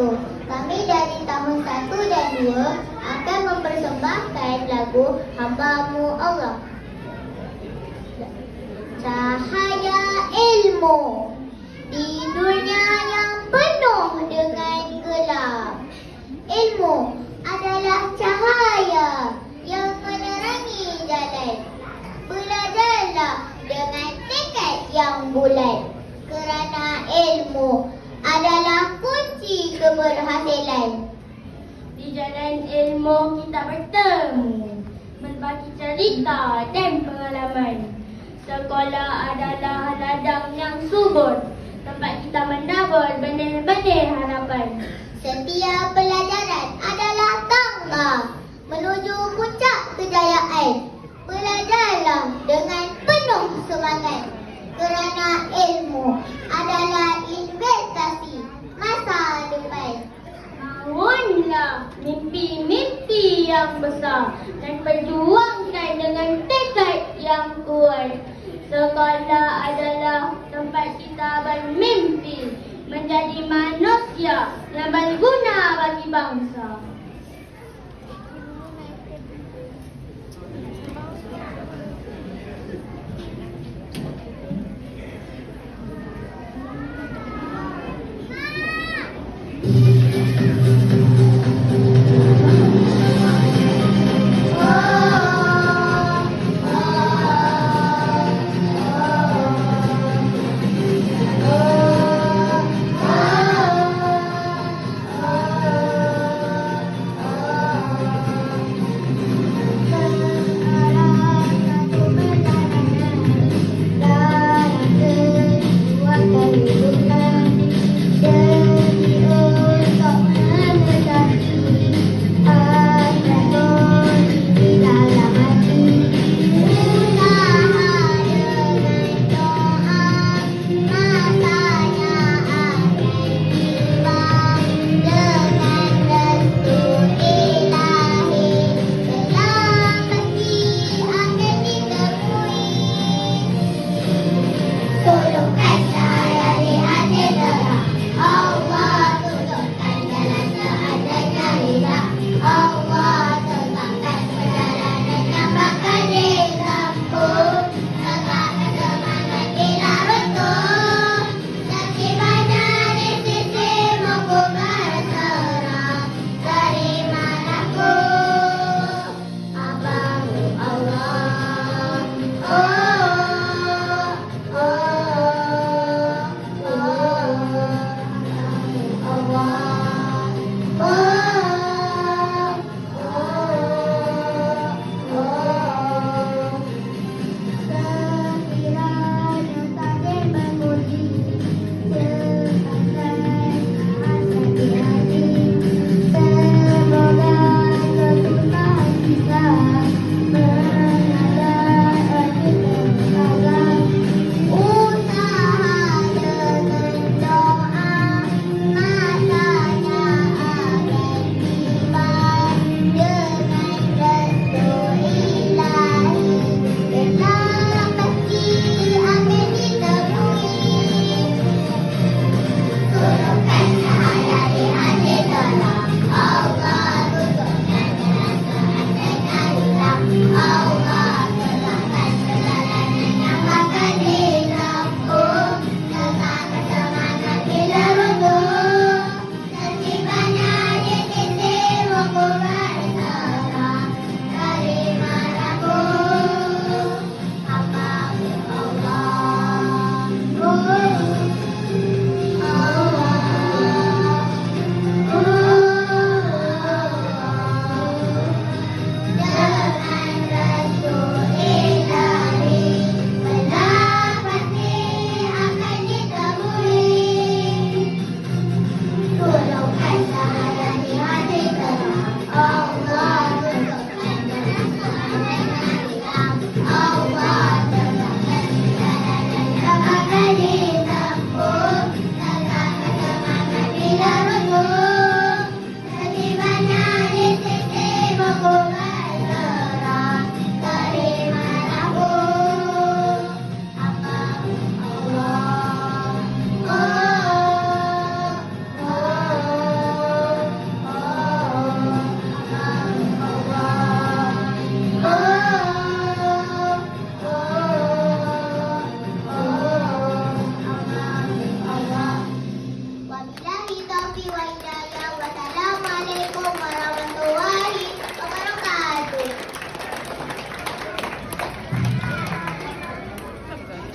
wabarakatuh. Kami dari tahun 1 dan 2 akan mempersembahkan lagu Hambamu Allah. Cahaya ilmu di dunia yang penuh dengan gelap. Ilmu adalah cahaya yang menerangi jalan. Belajarlah dengan tekad yang bulat. Kerana ilmu adalah kunci keberhasilan. Jalan ilmu kita bertemu Berbagi cerita dan pengalaman. Sekolah adalah ladang yang subur Tempat kita menabur benih-benih harapan. Setiap pelajaran adalah tangga menuju puncak mimpi-mimpi yang besar. Dan perjuangkan dengan tekad yang kuat. Sekolah adalah tempat kita bermimpi Menjadi manusia yang berguna bagi bangsa Oh.